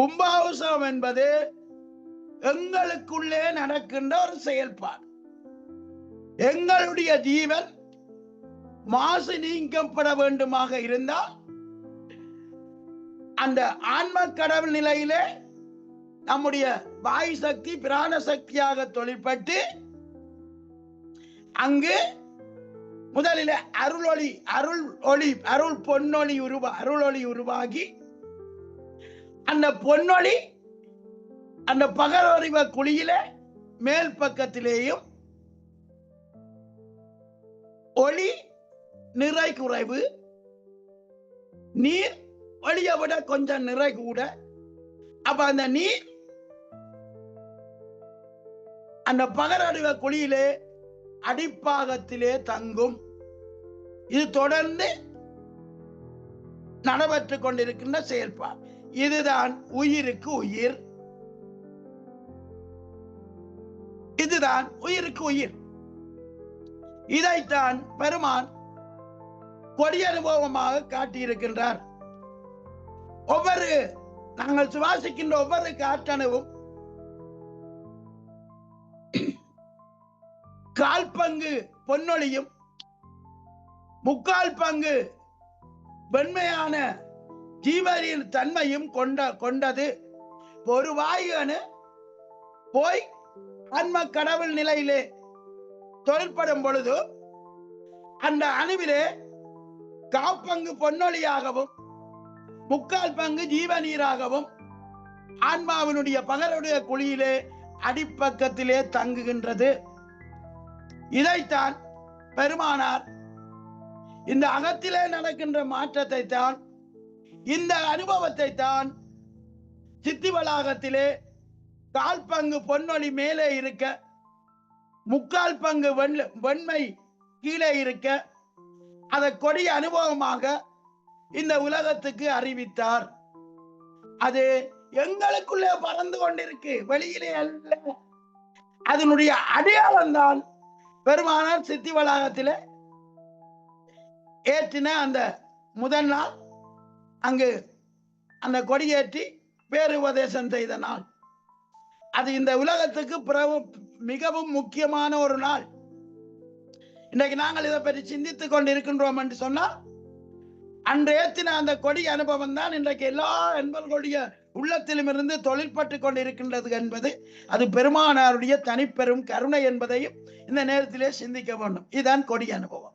கும்பாபிஷேகம் என்பது எங்களுக்குள்ளே நடக்கின்ற ஒரு செயல்பாடு. எங்களுடைய ஜீவன் மாசு நீக்கப்பட வேண்டுமாக இருந்தால் அந்த ஆன்ம கடவுள் நிலையிலே நம்முடைய வாய் சக்தி பிராண சக்தியாக தொழிற்பட்டு அங்கு முதலில் அருள் ஒளி அருள் ஒளி அருள் பொன்னொளி உருவா அருள் ஒளி உருவாகி அந்த பொன்னொளி அந்த பகரறிவ குழியில மேல் பக்கத்திலேயும் ஒளி நிறை குறைவு நீர் ஒளியை விட கொஞ்சம் நிறை கூட. அப்ப அந்த நீர் அந்த பகலறிவ குழியிலே அடிப்பாகத்திலே தங்கும். இது தொடர்ந்து நடைபெற்றுக் கொண்டிருக்கின்ற செயல்பாடு. இதுதான் உயிருக்கு உயிர். இதுதான் உயிருக்கு உயிர். இதைத்தான் பெருமான் கொடிய அனுபவமாக காட்டியிருக்கின்றார். ஒவ்வொரு நாங்கள் சுவாசிக்கின்ற ஒவ்வொரு காற்றணுவும் கால் பங்கு பொன்னொழியும் முக்கால் பங்கு வெண்மையான ஜீவனின் தன்மையும் கொண்ட கொண்டது. ஒரு வாயு அணு போய் அன்ம கடவுள் நிலையிலே தொழிற்படும் பொழுது அந்த அணுவிலே காப்பங்கு பொன்னொழியாகவும் முக்கால் பங்கு ஜீவநீராகவும் ஆன்மாவினுடைய பகலுடைய குழியிலே அடிப்பக்கத்திலே தங்குகின்றது. இதைத்தான் பெருமானார் இந்த அகத்திலே நடக்கின்ற மாற்றத்தை தான் இந்த அனுபவத்தை தான் சித்தி வளாகத்திலே கால் பங்கு பொன்னொழி மேலே இருக்க முக்கால் பங்கு வெண் வெண்மை கீழே இருக்க அதை கொடிய அனுபவமாக இந்த உலகத்துக்கு அறிவித்தார். அது எங்களுக்குள்ளே பறந்து கொண்டிருக்கு வெளியிலே அல்ல. அதனுடைய அடையாளம் தான் பெருமானார் சித்தி வளாகத்திலே ஏற்றின அந்த முதல் நாள். அங்கு அந்த கொடியேற்றி பேருபதேசம் செய்த நாள். அது இந்த உலகத்துக்கு பிறகு மிகவும் முக்கியமான ஒரு நாள். இன்றைக்கு நாங்கள் இதை பற்றி சிந்தித்துக் கொண்டிருக்கின்றோம் என்று சொன்னால் அன்று ஏற்றின அந்த கொடி அனுபவம் தான் இன்றைக்கு எல்லா என்பர்களுடைய உள்ளத்திலும் இருந்து தொழிற்பட்டு கொண்டிருக்கின்றது என்பது அது பெருமானாருடைய தனிப்பெரும் கருணை என்பதையும் இந்த நேரத்திலே சிந்திக்க வேண்டும். இதுதான் கொடி அனுபவம்.